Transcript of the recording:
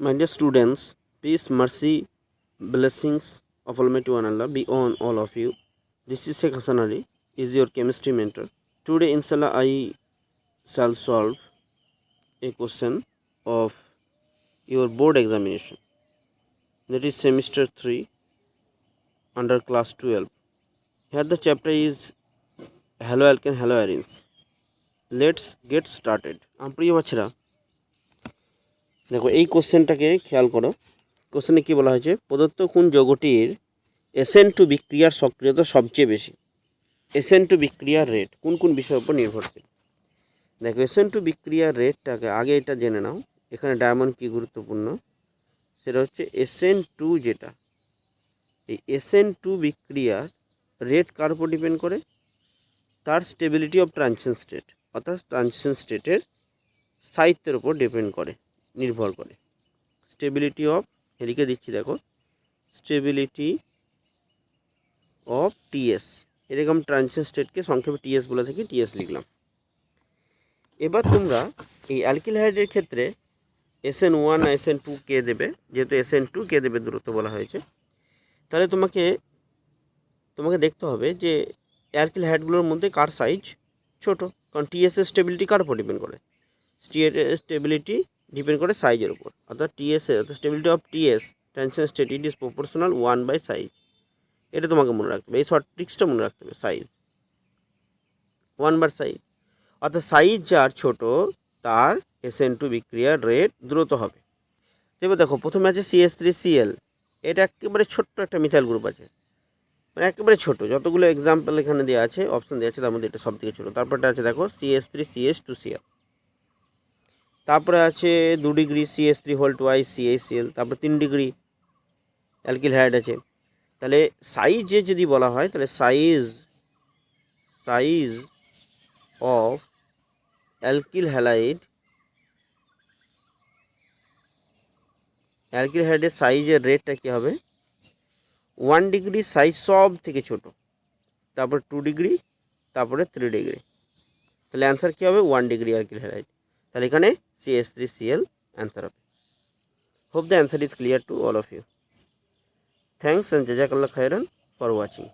My dear students, peace, mercy, blessings of Almighty One Allah be on all of you. This is Sheikh Hassan Ali, is your chemistry mentor. Today, inshallah, I shall solve a question of your board examination. That is semester 3 under class 12. Here the chapter is Hello Alkane, Hello Arins. Let's get started. I'm Priya Vachra. দেখো, এই কোশ্চেনটাকে খেয়াল করো। কোশ্চেনে কী বলা হয়েছে? প্রদত্ত কোন যৌগটির এসেন two বিক্রিয়ার সক্রিয়তা সবচেয়ে বেশি। এসেন টু বিক্রিয়ার রেট কোন কোন বিষয়ের উপর নির্ভরশীল? দেখো এসেন টু বিক্রিয়ার রেটটাকে আগে এটা জেনে নাও। এখানে ডায়মন্ড কী গুরুত্বপূর্ণ? সেটা হচ্ছে এসেন টু যেটা? এই এসেন টু বিক্রিয়ার রেট কার উপর ডিপেন্ড করে? তার স্টেবিলিটি অফ ট্রানজিশন স্টেট অর্থাৎ ট্রানজিশন স্টেটের স্থায়িত্বের উপর ডিপেন্ড করে। নির্ভর করে। স্টেবিলিটি অফ এদিকে দিচ্ছি দেখো। স্টেবিলিটি অফ টিএস এরকম ট্রানজিশন স্টেটকে সংক্ষেপে টিএস বলে থাকি টিএস লিখলাম। এবার তোমরা এই অ্যালকিল হাইড্রের ক্ষেত্রে S N one S N two কে দেবে? যেহেতু এস এন টু কে দেবে দূরত্ব বলা হয়েছে। তাহলে তোমাকে তোমাকে দেখতে হবে যে অ্যালকিল হাইডগুলোর মধ্যে কার সাইজ ছোট? কারণ টিএস এর স্টেবিলিটি কার উপর ডিপেন্ড করে? স্টেবিলিটি ডিপেন্ড করে সাইজের উপর। অর্থাৎ টিএস অর্থাৎ stability of TS transition state it is proportional one by size এটা তোমাকে মনে রাখতে হবে। এই শর্ট ট্রিক্সটা মনে রাখতে হবে সাইজ ওয়ান বার সাইজ অর্থাৎ সাইজ যার ছোট, তার এসএন টু বিক্রিয়ার রেট দ্রুত হবে। এবার দেখো, প্রথমে আছে সিএস থ্রি সিএল এটা একেবারে ছোট্ট একটা মিথাইল গ্রুপ আছে। মানে একেবারে ছোট। যতগুলো এক্সাম্পল এখানে দেওয়া আছে অপশন দেওয়া আছে, তার মধ্যে এটা সব থেকে ছোটো। তারপরটা আছে দেখো CS three CS two CL তারপরে আছে দু degree CS three whole two I CSCL তারপরে তিন ডিগ্রি অ্যালকিল হাইড আছে। তাহলে সাইজে যদি বলা হয়, তাহলে size size of alkyl halide alkyl হাইডের সাইজের রেটটা কী হবে? ওয়ান ডিগ্রি সাইজ সব থেকে ছোট, তারপর টু ডিগ্রি তারপরে থ্রি ডিগ্রি তাহলে অ্যান্সার কী হবে? ওয়ান ডিগ্রি অ্যালকিল হ্যালাইড তাহলে এখানে C S three CL answer হবে। Hope the answer is clear to all of you thanks and জাজাকাল্লা খায়রান ফর ওয়াচিং